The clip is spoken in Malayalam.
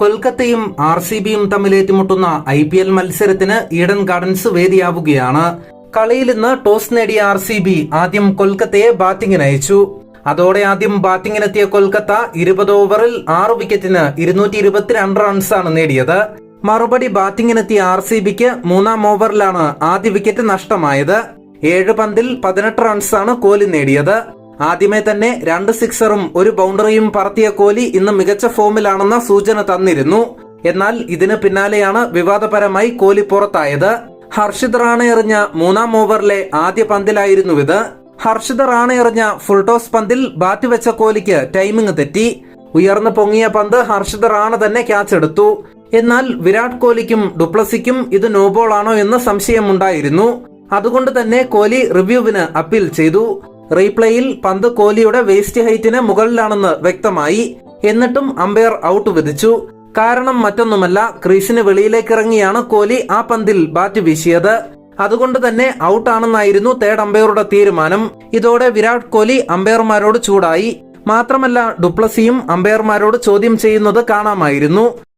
കൊൽക്കത്തയും ആർ സി ബിയും തമ്മിൽ ഏറ്റുമുട്ടുന്ന ഐ പി എൽ മത്സരത്തിന് ഈഡൻ ഗാർഡൻസ് വേദിയാവുകയാണ്. കളിയിൽ ഇന്ന് ടോസ് നേടിയ ആർ സി ബി ആദ്യം കൊൽക്കത്തയെ ബാറ്റിംഗിന് അയച്ചു. അതോടെ ആദ്യം ബാറ്റിംഗിനെത്തിയ കൊൽക്കത്ത ഇരുപത് ഓവറിൽ ആറ് വിക്കറ്റിന് ഇരുന്നൂറ്റി ഇരുപത്തിരണ്ട് റൺസാണ് നേടിയത്. മറുപടി ബാറ്റിംഗിനെത്തിയ ആർ സി ബിക്ക് മൂന്നാം ഓവറിലാണ് ആദ്യ വിക്കറ്റ് നഷ്ടമായത്. ഏഴ് പന്തിൽ പതിനെട്ട് റൺസാണ് കോഹ്ലി നേടിയത്. ആദ്യമേ തന്നെ രണ്ട് സിക്സറും ഒരു ബൗണ്ടറിയും പറത്തിയ കോഹ്ലി ഇന്ന് മികച്ച ഫോമിലാണെന്ന സൂചന തന്നിരുന്നു. എന്നാൽ ഇതിന് പിന്നാലെയാണ് വിവാദപരമായി കോഹ്ലി പുറത്തായത്. ഹർഷിത് റാണ എറിഞ്ഞ മൂന്നാം ഓവറിലെ ആദ്യ പന്തിലായിരുന്നു ഇത് ഹർഷിത് റാണ എറിഞ്ഞ ഫുൾ ടോസ് പന്തിൽ ബാറ്റ് വെച്ച കോഹ്ലിക്ക് ടൈമിംഗ് തെറ്റി. ഉയർന്നു പൊങ്ങിയ പന്ത് ഹർഷിത് റാണ തന്നെ ക്യാച്ച് എടുത്തു. എന്നാൽ വിരാട് കോഹ്ലിക്കും ഡുപ്ലസിക്കും ഇത് നോബോളാണോ എന്ന് സംശയമുണ്ടായിരുന്നു. അതുകൊണ്ട് തന്നെ കോഹ്ലി റിവ്യൂവിന് അപ്പീൽ ചെയ്തു. റീപ്ലേയിൽ പന്ത് കോഹ്ലിയുടെ വേസ്റ്റ് ഹൈറ്റിന് മുകളിലാണെന്ന് വ്യക്തമായി. എന്നിട്ടും അമ്പയർ ഔട്ട് വിധിച്ചു. കാരണം മറ്റൊന്നുമല്ല ക്രീസിന് വെളിയിലേക്ക് ഇറങ്ങിയാണ് കോഹ്ലി ആ പന്തിൽ ബാറ്റ് വീശിയത്. അതുകൊണ്ട് തന്നെ ഔട്ടാണെന്നായിരുന്നു തേർഡ് അമ്പയറുടെ തീരുമാനം. ഇതോടെ വിരാട് കോഹ്ലി അമ്പയർമാരോട് ചൂടായി. മാത്രമല്ല ഡുപ്ലസിയും അമ്പയർമാരോട് ചോദ്യം ചെയ്യുന്നത് കാണാമായിരുന്നു.